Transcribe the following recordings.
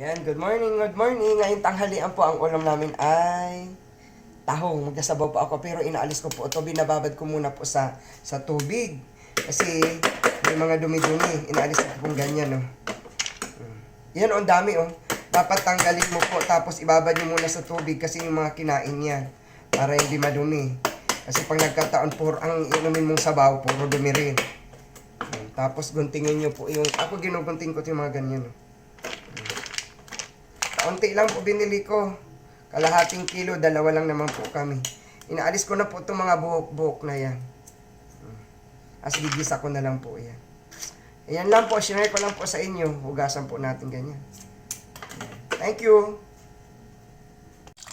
Ayan, good morning, good morning. Ngayong tanghalian po ang ulam namin ay tahong. Magkasabaw po ako pero inaalis ko po ito. Binababad ko muna po sa sa tubig. Kasi may mga dumi-dumi. Inaalis ko pong ganyan, no. Mm. Yan, oh, ang dami, oh. Dapat tanggalin mo po tapos ibabad nyo muna sa tubig kasi yung mga kinain niya para hindi madumi. Kasi pag nagkataon puro ang inumin mong sabaw, puro dumi rin. Mm, Tapos guntingin nyo po yung, ako ginugunting ko yung mga ganyan, no. Kaunti lang po binili ko. Kalahating kilo, dalawa lang naman po kami. Inaalis ko na po itong mga buhok-buhok na yan. Hmm. As gigisa ko na lang po yan. Ayan lang po, share ko lang po sa inyo. Hugasan po natin ganyan. Thank you.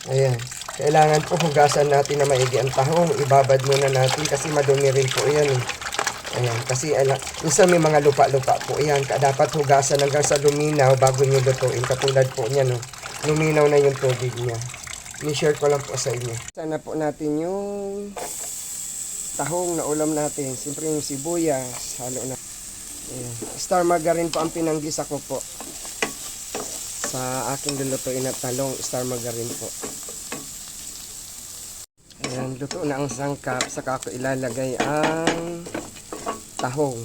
Ayan. Kailangan po hugasan natin na maigi ang tahong. Ibabad muna natin kasi madumi rin po yan. Eh. Ayan, kasi ala, minsan may mga lupa-lupa po yan. Ka- Dapat hugasan hanggang sa luminaw bago nyo lutuin. Katulad po niya, no? Luminaw na yung tubig niya. Ni-share ko lang po sa inyo. Sana po natin yung tahong na ulam natin. Siyempre yung sibuyas, halo na. Ayan. Star margarine po ang pinanggisa ko po. Sa aking lulutuin na talong, star margarine po. Ayan, luto na ang sangkap. Saka ako ilalagay ang tahong.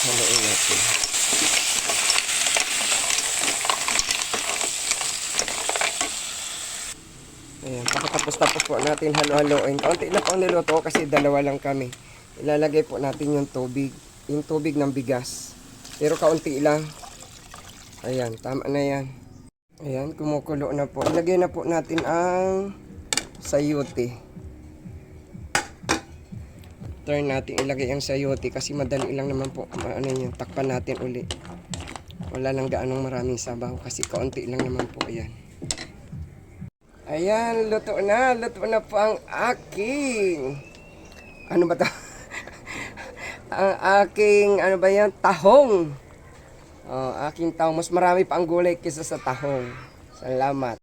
Haluin natin. Ayan, pakatapos-tapos po natin halo-haloin. Kaunti na po ang niluto kasi dalawa lang kami. Ilalagay po natin yung tubig. Yung tubig ng bigas. Pero kaunti lang. Ayan, tama na yan. Ayan, kumukulo na po. Ilagay na po natin ang sayote. Turn natin ilagay ang sayote kasi madali lang naman po. Ano yun, takpan natin uli. Wala lang gaanong maraming sabaw kasi kaunti lang naman po. Ayan. Ayan, luto na. Luto na po ang aking... Ano ba to? ang aking, ano ba yan? Tahong. Oh, aking tahong. Mas marami pa ang gulay kaysa sa tahong. Salamat.